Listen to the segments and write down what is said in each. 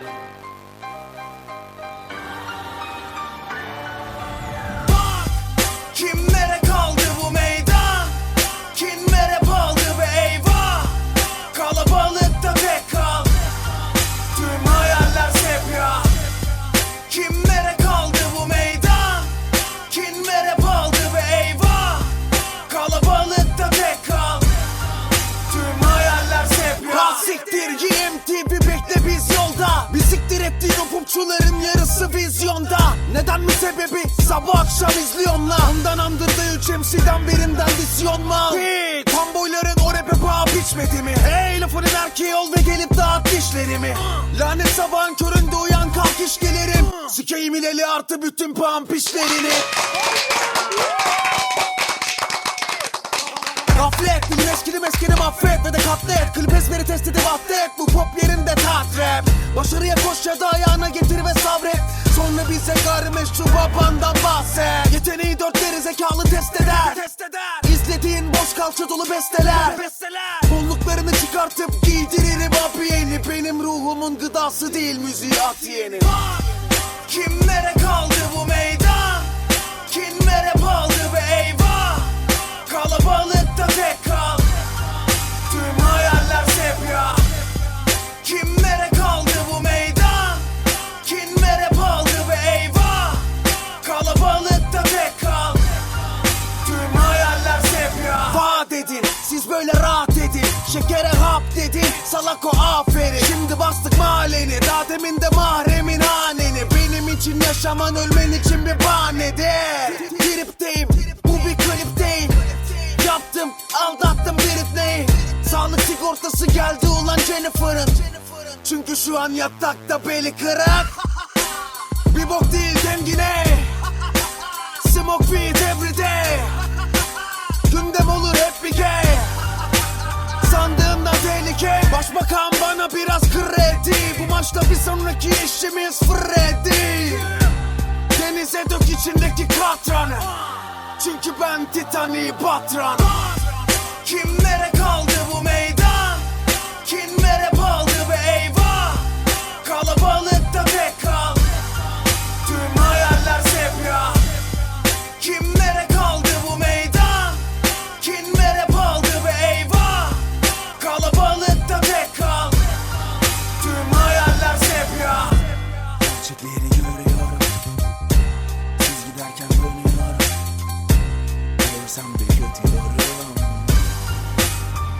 Música popçuların yarısı vizyonda. Neden mi sebebi? Sabah akşam izliyorum lan Ondan andırdı üç MC'den birinden disyon mal Hey Tomboyların o rap'e paha biçmedi mi? Hey lafının erkeği ol ve gelip dağıt dişlerimi Lanet sabahın köründe uyan kalk iş gelirim. Sikeyim ileli artı bütün pump işlerini Gaflet Dilim eskidi meskini affet ve de katlet. Klip ezberi test edip atlet. Bu pop Başarıya koş ya da ayağına getir ve sabret. Sonra bize gayrimeşru babandan bahset. Yeteneği dört geri zekalı test eder. İzlediğin boş kalça dolu besteler. Bolluklarını çıkartıp giydiririm abi yeni Benim ruhumun gıdası değil müziği at yeni. Kaldı Şekere hap dedin salak o aferin. Şimdi bastık mahalleni daha demin de mahremin haneni. Benim için yaşaman ölmen için bir bahanedir Tripteyim bu bir klip değil. Yaptım aldattım Britney Sağlık sigortası geldi ulan Jennifer'ın. Çünkü şu an yatakta beli kırık. Bir bok değil dengine Başbakan bana biraz kredi. Bu maçta bir sonraki eşimiz Freddy. Denize dök içindeki katranı. Çünkü ben Titanic batran. Kimlere kaldı Görürsem bir kötü yorum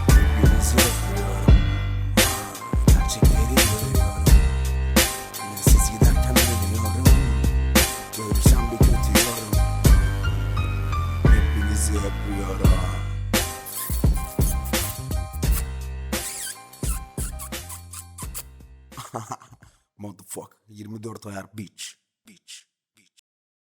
Hepinizi öpüyorum Gerçekleri görüyorum Siz giderken dönüyorum Görürsem bir kötü yorum Hepinizi öpüyorum Motherfucker 24 ayar bitch